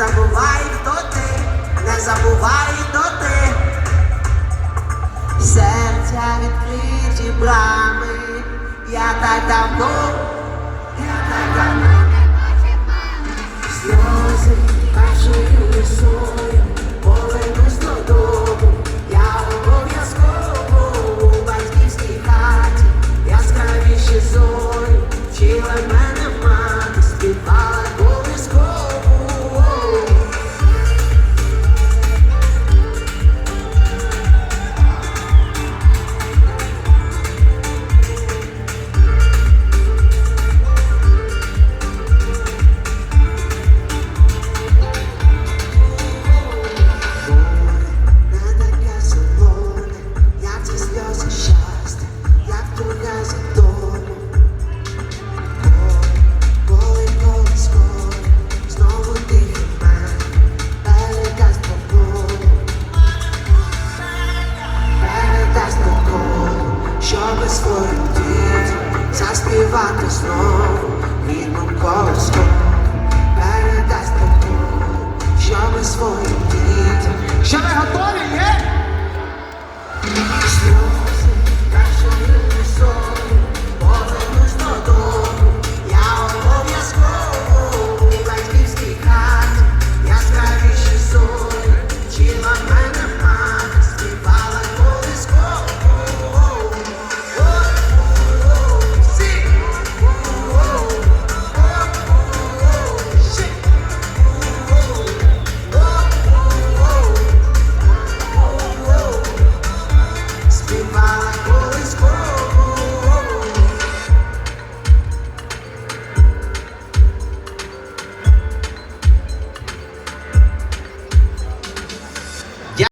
забувай, хто ти, не забувай, хто ти. Серця відкриті брами, я так давно.